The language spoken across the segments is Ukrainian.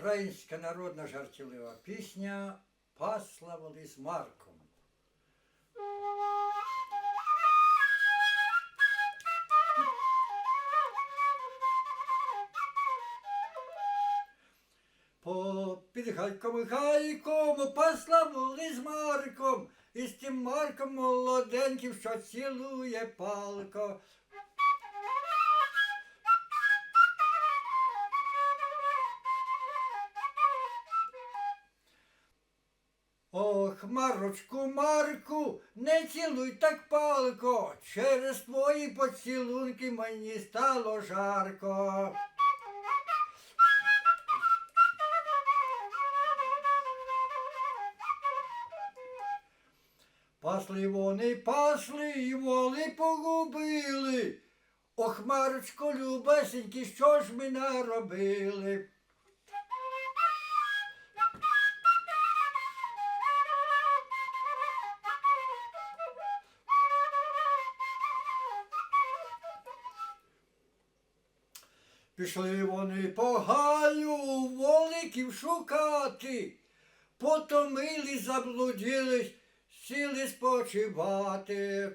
Українська народна жартівлива пісня Пасла воли з Марком. Під гайком гайком пасла з Марком, і з тим Марком молоденьким, що цілує палко. Ох, Марочку, Марку, не цілуй так палко, через твої поцілунки мені стало жарко. Пасли вони, пасли і воли погубили. Ох, Марочко, любесенькі, що ж ми наробили? Пішли вони по гаю воликів шукати, потомили, заблудились, сіли спочивати.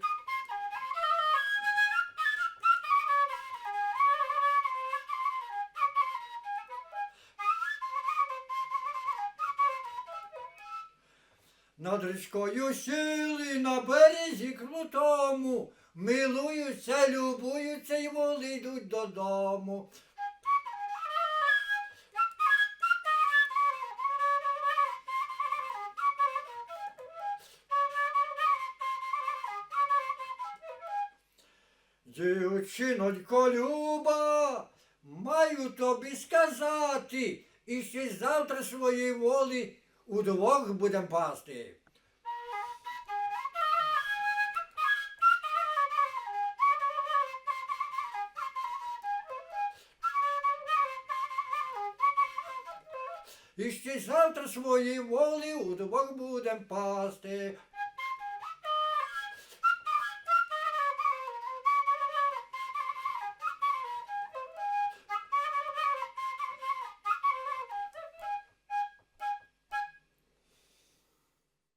Над річкою сіли на березі крутому, милуються, любуються й воли йдуть додому. Дівчинонько Люба, маю тобі сказати, і ще завтра своєї волі удвох будем пасти. І ще завтра своєї волі удвох будем пасти.